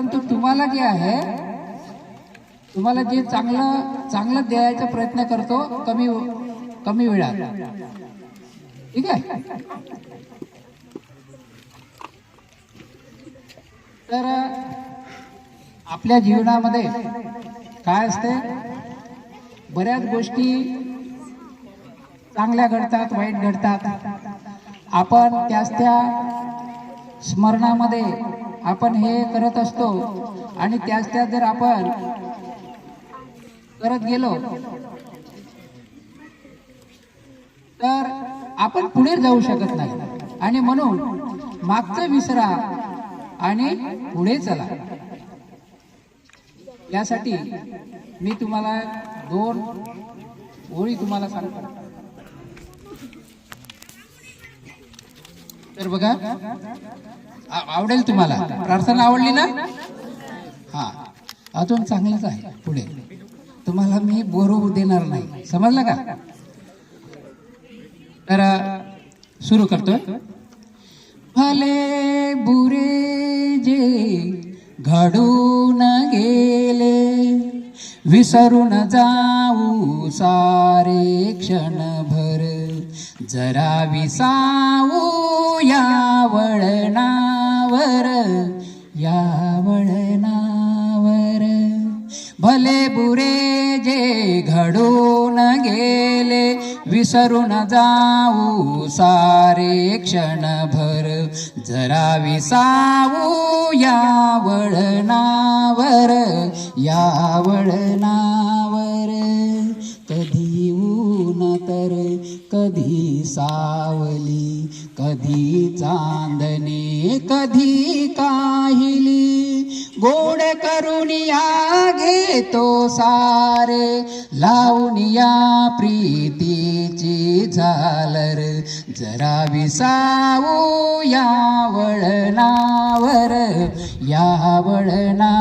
परंतु तुम्हाला जे आहे तुम्हाला जे चांगलं चांगलं द्यायचा प्रयत्न करतो कमी कमी वेळात. ठीक आहे? तर आपल्या जीवनामध्ये काय असते? बऱ्याच गोष्टी चांगल्या घडतात वाईट घडतात. आपण त्याच त्या स्मरणामध्ये आपण हे करत असतो. आणि त्याच त्यात जर आपण करत गेलो तर आपण पुढे जाऊ शकत नाही. आणि म्हणून मागचं विसरा आणि पुढे चला. यासाठी मी तुम्हाला दोन ओळी तुम्हाला सांगतो. तर बघा आवडेल तुम्हाला. प्रार्थना आवडली ना? हा. अजून चांगलंच आहे पुढे. तुम्हाला मी बोर होऊ देणार नाही. समजलं का? तर सुरू करतो भले बुरे जे घडून गेले विसरून जाऊ सारे क्षणभर जरा विसावू या नावर या वळणावर भले बुरे जे घडून गेले विसरून जाऊ सारे क्षणभर. जरा विसावू या वळणावर या वळणावर सावली कधी चांदणे कधी काहिली. गोड करून या घेतो सारे लावणिया या प्रीतीची झालर. जरा विसावू या वळणावर या वळणा